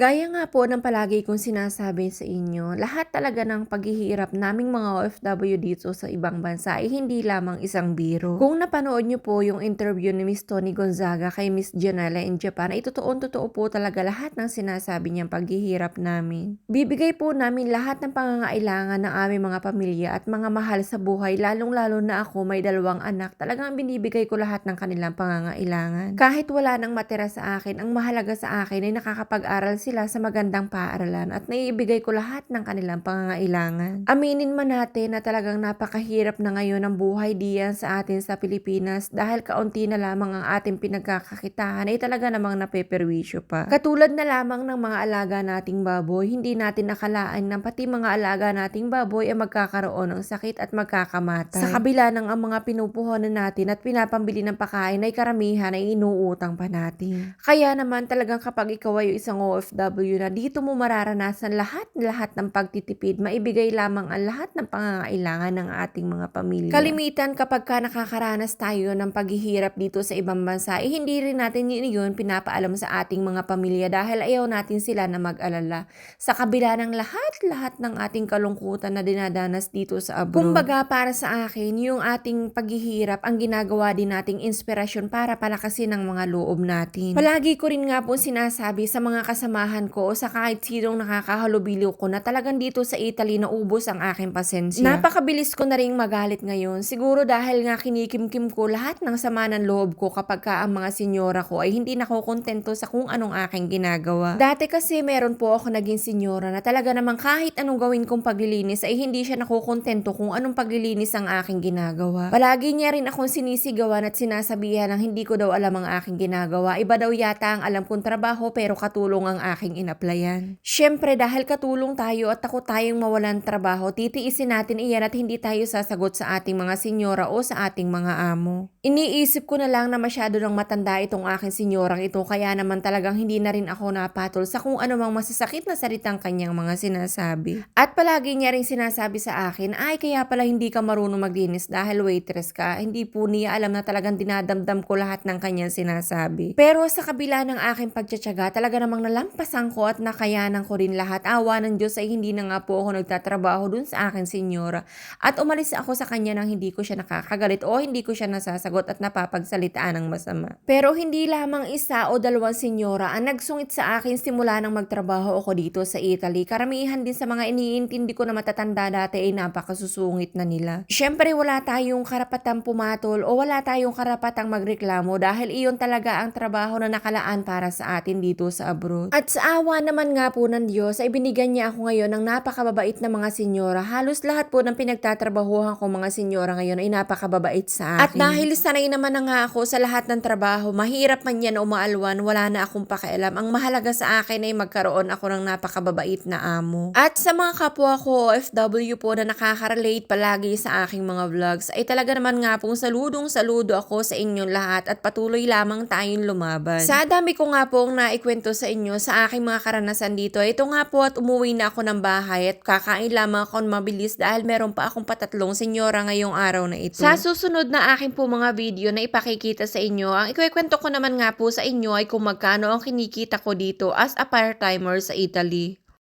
Gaya nga po ng palagi kong sinasabi sa inyo, lahat talaga ng paghihirap naming mga OFW dito sa ibang bansa ay hindi lamang isang biro. Kung napanood niyo po yung interview ni Miss Tony Gonzaga kay Miss Janela in Japan, ay totoong-totoo po talaga lahat ng sinasabi niyang paghihirap namin. Bibigay po namin lahat ng pangangailangan ng aming mga pamilya at mga mahal sa buhay, lalong-lalo na ako may dalawang anak, talagang binibigay ko lahat ng kanilang pangangailangan. Kahit wala nang matira sa akin, ang mahalaga sa akin ay nakakapag-aral sila sa magandang paaralan at naiibigay ko lahat ng kanilang pangangailangan. Aminin man natin na talagang napakahirap na ngayon ang buhay diyan sa atin sa Pilipinas dahil kaunti na lamang ang ating pinagkakakitaan ay talaga namang napeperwisyo pa. Katulad na lamang ng mga alaga nating baboy, hindi natin nakalaan na pati mga alaga nating baboy ay magkakaroon ng sakit at magkakamatay. Sa kabila ng ang mga pinupuhunan natin at pinapambili ng pagkain ay karamihan ay inuutang pa natin. Kaya naman talagang kapag ikaw ay isang OFW na dito mo mararanasan lahat-lahat ng pagtitipid, maibigay lamang ang lahat ng pangangailangan ng ating mga pamilya. Kalimitan kapag ka nakakaranas tayo ng paghihirap dito sa ibang bansa, eh hindi rin natin yun, yun pinapaalam sa ating mga pamilya dahil ayaw natin sila na mag-alala. Sa kabila ng lahat-lahat ng ating kalungkutan na dinadanas dito sa abroad. Kumbaga para sa akin, yung ating paghihirap ang ginagawa din nating inspirasyon para palakasin ang mga loob natin. Palagi ko rin nga po sinasabi sa mga kasamahan ko o sa kahit sinong nakakahalubilo ko na talagang dito sa Italy naubos ang aking pasensya. Napakabilis ko na rin magalit ngayon. Siguro dahil nga kinikimkim ko lahat ng sama ng loob ko kapag ka ang mga senyora ko ay hindi nakokontento sa kung anong aking ginagawa. Dati kasi meron po ako naging senyora na talaga namang kahit anong gawin kong paglilinis ay hindi siya nakokontento kung anong paglilinis ang aking ginagawa. Palagi niya rin akong sinisigawan at sinasabihan ng hindi ko daw alam ang aking ginagawa. Iba daw yata ang alam kong trabaho pero katulong ang aking inaplayan. Siyempre dahil katulong tayo at takot tayong mawalan trabaho, titiisin natin iyan at hindi tayo sasagot sa ating mga senyora o sa ating mga amo. Iniisip ko na lang na masyado ng matanda itong aking senyorang ito kaya naman talagang hindi na rin ako napatol sa kung ano mang masasakit na salitang kanyang mga sinasabi. At palagi niya rin sinasabi sa akin, ay kaya pala hindi ka marunong maglinis dahil waitress ka. Hindi po niya alam na talagang dinadamdam ko lahat ng kanyang sinasabi. Pero sa kabila ng aking pagtsatsaga, talaga namang nalampasan ko at nakayanan ko rin lahat. Awa ng Diyos ay hindi na nga po ako nagtatrabaho dun sa aking senyora. At umalis ako sa kanya nang hindi ko siya nakakagalit o hindi ko siya nasasagot at napapagsalitaan ng masama. Pero hindi lamang isa o dalawang senyora ang nagsungit sa akin simula nang magtrabaho ako dito sa Italy. Karamihan din sa mga iniintindi ko na matatanda dati ay napakasusungit na nila. Siyempre wala tayong karapatang pumatol o wala tayong karapatang magreklamo dahil iyon talaga ang trabaho na nakalaan para sa atin dito sa abroad. At sa awa naman nga po ng Diyos ay binigyan niya ako ngayon ng napakababait na mga senyora. Halos lahat po ng pinagtatrabahuhan ko mga senyora ngayon ay napakababait sa akin. At dahil sanay naman na nga ako sa lahat ng trabaho, mahirap man yan o maalwan, wala na akong pakialam. Ang mahalaga sa akin ay magkaroon ako ng napakababait na amo. At sa mga kapwa ko OFW po na nakaka-relate palagi sa aking mga vlogs, ay talaga naman nga pong saludong saludo ako sa inyong lahat at patuloy lamang tayong lumaban. Sa dami ko nga pong naikwento sa inyo sa aking mga karanasan dito, ito nga po at umuwi na ako ng bahay at kakain lamang ako mabilis dahil meron pa akong patatlong senyora ngayong araw na ito. Sa susunod na aking po mga video na ipakikita sa inyo, ang ikwekwento ko naman nga po sa inyo ay kung magkano ang kinikita ko dito as a part-timer sa Italy.